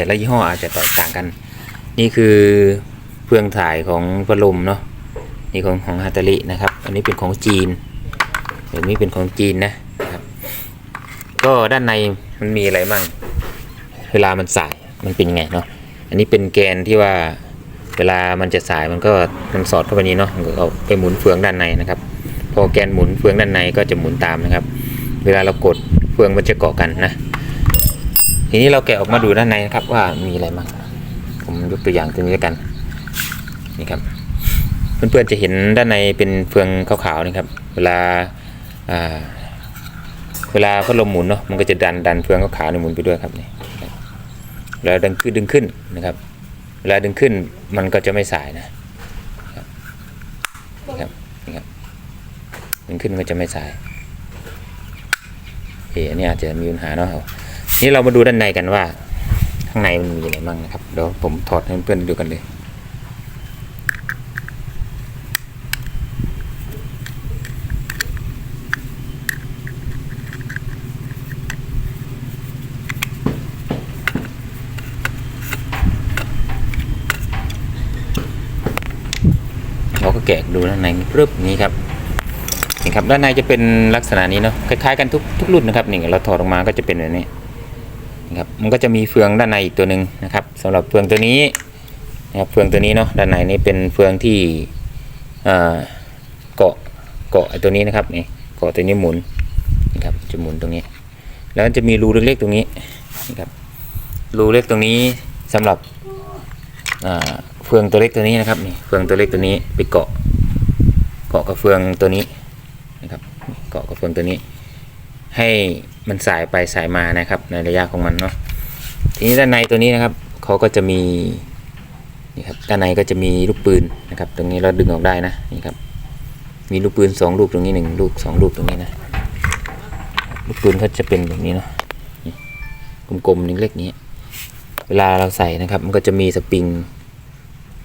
แต่ละยี่ห้ออาจจะแตกต่างกัน นี่คือเฟืองถ่ายของพัดลมเนาะนี่ของของฮาตารินะครับ อันนี้เป็นของจีนอันนี้เป็นของจีนนะครับ ก็ด้านในมันมีอะไรมั่ง เวลามันสายมันเป็นยังไงเนาะอันนี้เป็นแกนที่ว่าเวลามันจะสายมันก็มันสอดเข้าไปนี้เนาะมันก็เอาไปหมุนเฟืองด้านในนะครับ พอแกนหมุนเฟืองด้านในก็จะหมุนตามนะครับ เวลาเรากดเฟืองมันจะเกาะกันนะ ทีนี้เราแกะออกมาดูด้านในนะครับ ว่ามีอะไรบ้างผมยกตัวอย่างตัวนี้แล้วกัน นี่ครับ เพื่อนๆจะเห็นด้านในเป็นเฟืองขาวๆนะครับ เวลาเวลาพัดลมหมุนเนาะมันก็จะดันดันเฟืองขาวๆในหมุนไปด้วยครับนี่เวลาดึงขึ้นดึงขึ้นนะครับ เวลาดึงขึ้นมันก็จะไม่สายนะครับนี่ครับนี่ครับดึงขึ้นมันก็จะไม่สายโอเอันนี้อาจจะมีปัญหาเนาะ นี้เรามาดูด้านในกันว่า ข้างในมันมีอะไรบ้างนะครับเดี๋ยวผมถอดให้เพื่อนๆดูกันเลยเราก็แกะดูด้านในปึ๊บนี้ครับนี่ครับด้านในจะเป็นลักษณะนี้เนาะคล้ายๆกันทุกทุกรุ่นนะครับนี่เราถอดออกมาก็จะเป็นแบบนี้ นะครับมันก็จะมีเฟืองด้านในอีกตัวหนึ่งนะครับสำหรับเฟืองตัวนี้นะครับเฟืองตัวนี้เนาะด้านในนี่เป็นเฟืองที่เกาะเกาะตัวนี้นะครับนี่เกาะตัวนี้หมุนนะครับจะหมุนตรงนี้ แล้วจะมีรูเล็กๆตรงนี้นะครับรูเล็กตรงนี้สำหรับเฟืองตัวเล็กตัวนี้นะครับนี่เฟืองตัวเล็กตัวนี้ไปเกาะเกาะกับเฟืองตัวนี้นะครับเกาะกับเฟืองตัวนี้ ให้มันสายไปสายมานะครับ ในระยะของมันเนาะทีนี้ด้านในตัวนี้นะครับเขาก็จะมีนี่ครับด้านในก็จะมีลูกปืนนะครับ ตรงนี้เราดึงออกได้นะนี่ครับมีลูกปืนสองลูกตรงนี้หนึ่งลูกสองลูกตรงนี้นะลูกปืนเขาจะเป็นแบบนี้เนาะนกลมๆเล็กๆนี้ เวลาเราใส่นะครับ มันก็จะมีสปริง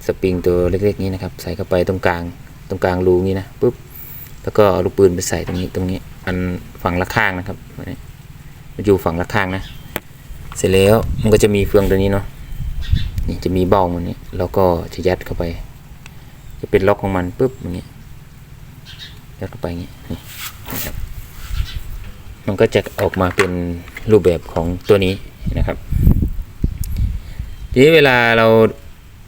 สปริงตัวเล็กๆนี้นะครับ ใส่เข้าไปตรงกลางตรงกลางรูนี้นะปุ๊บแล้วก็เอาลูกปืนไปใส่ตรงนี้ตรงนี้อันฝั่งละข้างนะครับ อยู่ฝั่งละข้างนะ เสร็จแล้วมันก็จะมีเฟืองตัวนี้เนาะนี่จะมีเบ้ามันนี้แล้วก็จะยัดเข้าไป จะเป็นล็อกของมันปุ๊บอย่างนี้ยัดเข้าไปอย่างนี้นี่นะครับมันก็จะออกมาเป็นรูปแบบของตัวนี้นะครับ ทีนี้เวลาเรา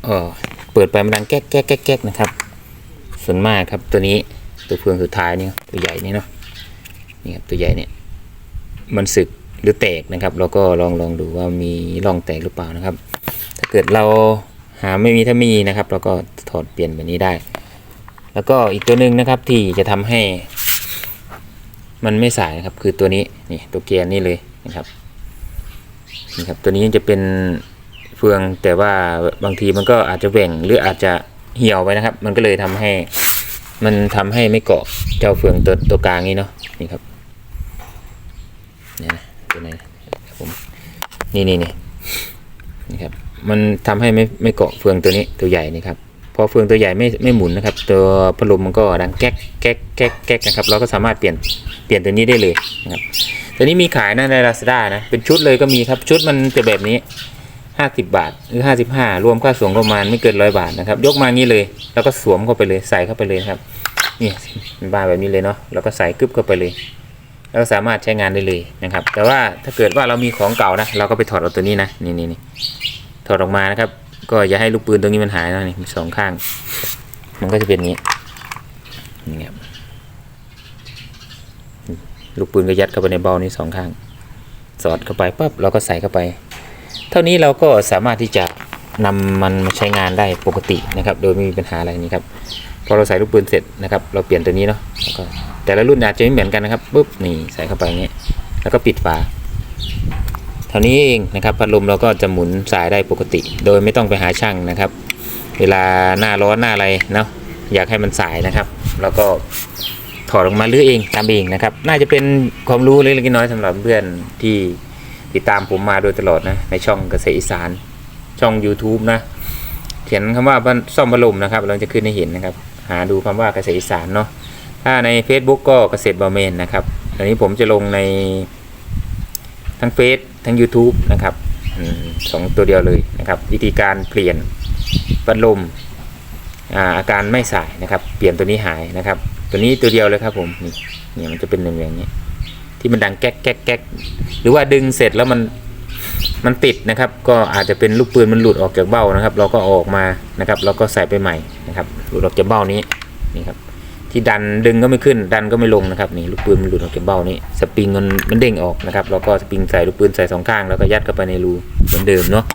เออเปิดไปมันดังแก๊กแก๊กแก๊กแก๊กนะครับ ส่วนมากครับตัวนี้ตัวเฟืองสุดท้ายนี่ตัวใหญ่นี่เนาะนี่ครับตัวใหญ่เนี่ย มันสึกหรือแตกนะครับเราก็ลองลองดูว่ามีร่องแตกหรือเปล่านะครับ ถ้าเกิดเราหาไม่มีถ้ามีนะครับเราก็ถอดเปลี่ยนแบบนี้ได้ แล้วก็อีกตัวหนึ่งนะครับที่จะทำให้ มันไม่สายนะครับ คือตัวนี้นี่ตัวเกียร์นี่เลยนะครับนี่ครับตัวนี้จะเป็นเฟืองแต่ว่าบางทีมันก็อาจจะแหว่งหรืออาจจะเหี่ยวไปนะครับ มันก็เลยทำให้ มันทำให้ไม่เกาะเจ้าเฟืองตัวตัวกลางนี้เนาะนี่ครับ เนี่ยนะตัวนี้นผมนี่นี่นี่นี่ครับมันทำให้ไม่ไม่เกาะเฟืองตัวนี้ตัวใหญ่นี่ครับพอเฟืองตัวใหญ่ไม่ไม่หมุนนะครับ ตัวพัดลมมันก็ดังแก๊กแก๊กแก๊กแก๊กนะครับเราก็สามารถเปลี่ยนเปลี่ยนตัวนี้ได้เลยนะครับตัวนี้มีขายนะใน Lazada นะเป็นชุดเลยก็มีครับชุดมันจะแบบนี้ห้าสิบบาทหรือห้าสิบห้ารวมค่าสวมประมาณไม่เกินร้อยบาทนะครับ ยกมางี้เลย แล้วก็สวมเข้าไปเลยใส่เข้าไปเลยครับนี่เป็นบาแบบนี้เลยเนาะแล้วก็ใส่กึบเข้าไปเลย แล้วก็สามารถใช้งานได้เลยนะครับ แต่ว่าถ้าเกิดว่าเรามีของเก่านะ เราก็ไปถอดเอาตัวนี้นะ นี่นี่นี่ถอดออกมานะครับ ก็อย่าให้ลูกปืนตรงนี้มันหายนะนี่มีสองข้าง มันก็จะเป็นอย่างนี้นี่ครับลูกปืนก็ยัดเข้าไปในเบ้านี้สองข้าง สอดเข้าไปปั๊บเราก็ใส่เข้าไป เท่านี้เราก็สามารถที่จะนำมันมาใช้งานได้ปกตินะครับ โดยไม่มีปัญหาอะไรนี่ครับ พอเราใส่ลูกปืนเสร็จนะครับ เราเปลี่ยนตัวนี้เนาะแล้วก็แต่ละรุ่นอาจจะไม่เหมือนกันนะครับปุ๊บนี่ใส่เข้าไปอย่างนี้ แล้วก็ปิดฝาเท่านี้เองนะครับพัดลมเราก็จะหมุนสายได้ปกติ โดยไม่ต้องไปหาช่างนะครับ เวลาหน้าร้อนหน้าอะไรเนาะอยากให้มันสายนะครับ แล้วก็ถอดออกมาเลือเองทำเองนะครับ น่าจะเป็นความรู้เล็กๆน้อยๆสำหรับเพื่อนที่ติดตามผมมาโดยตลอดนะในช่องเกษตรอีสาน ช่อง YouTube นะ เขียนคำว่าซ่อมพัดลมนะครับ เราจะขึ้นให้เห็นนะครับ หาดูคำว่าเกษตรอีสานเนาะถ้าใน Facebook ก็เกษตรบอเมนนะครับตอนนี้ผมจะลงในทั้งเฟซทั้ง YouTube นะครับสองตัวเดียวเลยนะครับ วิธีการเปลี่ยนพัดลมอาอาการไม่สายนะครับ เปลี่ยนตัวนี้หายนะครับ ตัวนี้ตัวเดียวเลยครับผมนี่เนี่ยมันจะเป็นหนึ่งอย่างนี้ ที่มันดังแก๊กแก๊กแก๊กหรือว่าดึงเสร็จแล้วมัน มันติดนะครับ ก็อาจจะเป็นลูกปืนมันหลุดออกจากเบ้านะครับ เราก็ออกมานะครับ เราก็ใส่ไปใหม่นะครับ หลุดออกจากเบ้านี้นี่ครับ ที่ดันดึงก็ไม่ขึ้น ดันก็ไม่ลงนะครับนี่ลูกปืนมันหลุดออกจากเบ้านี้สปริงมันมันเด้งออกนะครับเราก็สปริงใส่ลูกปืนใส่สองข้างแล้วก็ยัดเข้าไปในรูเหมือนเดิมเนาะ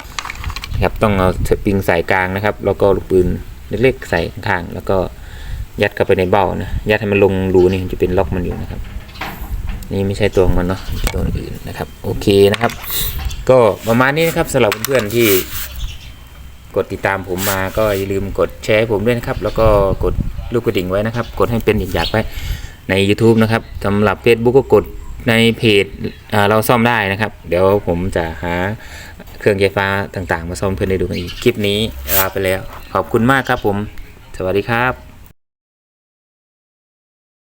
นะครับต้องเอาสปริงใส่กลางนะครับ แล้วก็ลูกปืนเล็กๆใส่ข้างแล้วก็ยัดเข้าไปในเบ้านะยัดให้มันลงรูนี่จะเป็นล็อกมันอยู่นะครับ นี่ไม่ใช่ตัวมันเนาะตัวอื่นนะครับ โอเคนะครับ ก็ประมาณนี้นะครับสำหรับเพื่อนๆที่กดติดตามผมมาก็อย่าลืมกดแชร์ผมด้วยนะครับ แล้วก็กดลูกกระดิ่งไว้นะครับ กดให้เป็นอยากไว้ใน YouTube นะครับสำหรับ Facebook ก็กดในเพจเราซ่อมได้นะครับ เดี๋ยวผมจะหาเครื่องไฟฟ้าต่างๆ มาซ่อมเพื่อนได้ดูกันอีก คลิปนี้ลาไปแล้ว ขอบคุณมากครับผม สวัสดีครับ